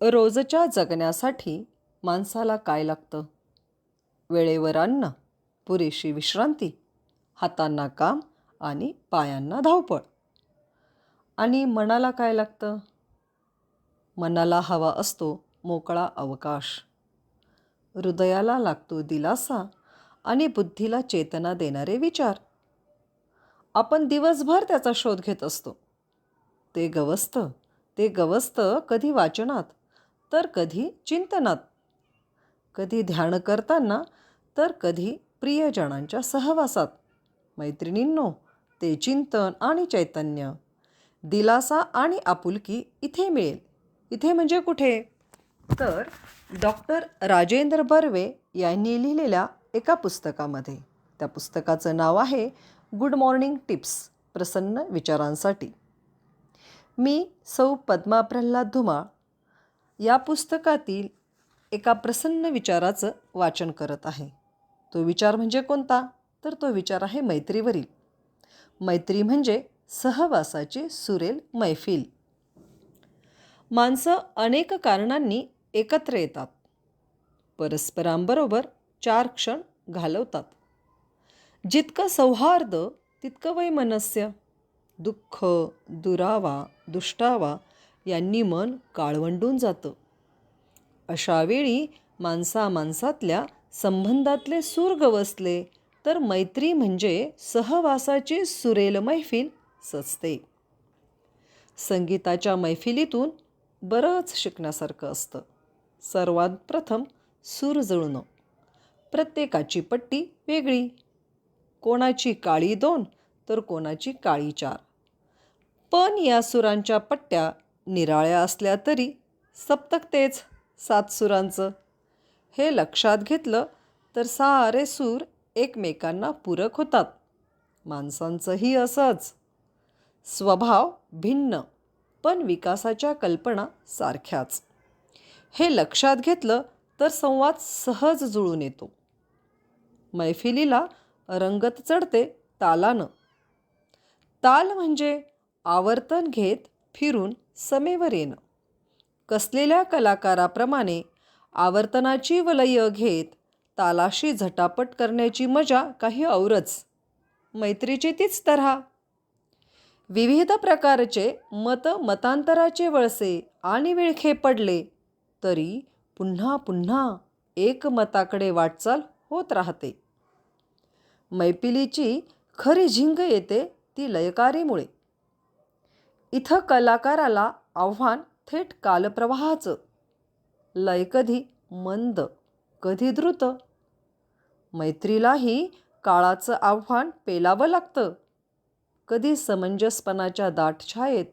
रोजच्या जगण्यासाठी माणसाला काय लागतं? वेळेवर अन्न पुरेशी विश्रांती हातांना काम आणि पायांना धावपळ. आणि मनाला काय लागतं? मनाला हवा असतो मोकळा अवकाश. हृदयाला लागतो दिलासा आणि बुद्धीला चेतना देणारे विचार. आपण दिवसभर त्याचा शोध घेत असतो. ते गवसतं ते गवसतं कधी वाचनात तर कधी चिंतनात. कधी ध्यान करताना तर कधी प्रियजनांच्या सहवासात. मैत्रिणींनो ते चिंतन आणि चैतन्य. दिलासा आणि आपुलकी इथे मिळेल. इथे म्हणजे कुठे? तर डॉक्टर राजेंद्र बर्वे यांनी लिहिलेल्या एका पुस्तकामध्ये. त्या पुस्तकाचं नाव आहे गुड मॉर्निंग टिप्स प्रसन्न विचारांसाठी. मी सौ पद्मा प्रल्हाद धुमाळ या पुस्तकातील एका प्रसन्न विचाराचं वाचन करत आहे. तो विचार म्हणजे कोणता? तर तो विचार आहे मैत्रीवरील. मैत्री म्हणजे सहवासाची सुरेल मैफिल. माणसं अनेक कारणांनी एकत्र येतात. परस्परांबरोबर चार क्षण घालवतात. जितकं सौहार्द तितकं वैमनस्य. दुःख दुरावा दुष्टावा यांनी मन काळवंडून जातं. अशावेळी माणसा माणसातल्या संबंधातले सूर गवसले तर मैत्री म्हणजे सहवासाची सुरेल मैफिल सचते संगीताच्या मैफिलीतून बरंच शिकण्यासारखं असतं. सर्वात प्रथम सूर जुळणं. प्रत्येकाची पट्टी वेगळी. कोणाची काळी दोन तर कोणाची काळी चार. पण या सुरांच्या पट्ट्या निराळ्या असल्या तरी सप्तक तेच सात सुरांचं. हे लक्षात घेतलं तर सारे सूर एकमेकांना पूरक होतात. माणसांचंही असंच. स्वभाव भिन्न पण विकासाच्या कल्पना सारख्याच. हे लक्षात घेतलं तर संवाद सहज जुळून येतो. मैफिलीला रंगत चढते तालानं. ताल म्हणजे आवर्तन घेत फिरून समेवर येणं. कसलेल्या कलाकाराप्रमाणे आवर्तनाची वलय घेत तालाशी झटापट करण्याची मजा काही औरच. मैत्रीची तीच तऱ्हा विविध प्रकारचे मत मतांतराचे वळसे आणि विळखे पडले तरी पुन्हा पुन्हा एकमताकडे वाटचाल होत राहते. मैपिलीची खरी झिंग येते ती लयकारीमुळे. इथं कलाकाराला आव्हान थेट कालप्रवाहाचं. लय कधी मंद कधी द्रुत. मैत्रीलाही काळाचं आव्हान पेलावं लागतं. कधी समंजसपणाच्या दाट छायेत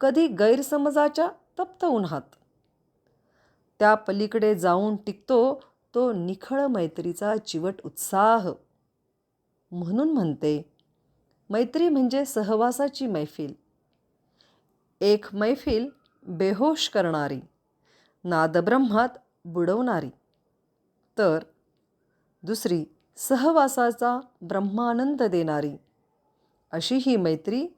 कधी गैरसमजाच्या तप्त उन्हात. त्या पलीकडे जाऊन टिकतो तो निखळ मैत्रीचा चिवट उत्साह. म्हणून म्हणते मैत्री म्हणजे सहवासाची मैफिल. एक मैफिल बेहोश करणारी नादब्रह्मात बुडवणारी. तर दुसरी सहवासाचा ब्रह्मानंद देणारी. अशी ही मैत्री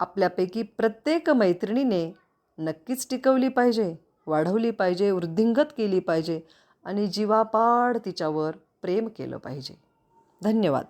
आपल्यापैकी प्रत्येक मैत्रिणीने नक्कीच टिकवली पाहिजे वाढवली पाहिजे वृद्धिंगत केली पाहिजे आणि जीवापाड तिच्यावर प्रेम केलं पाहिजे. धन्यवाद.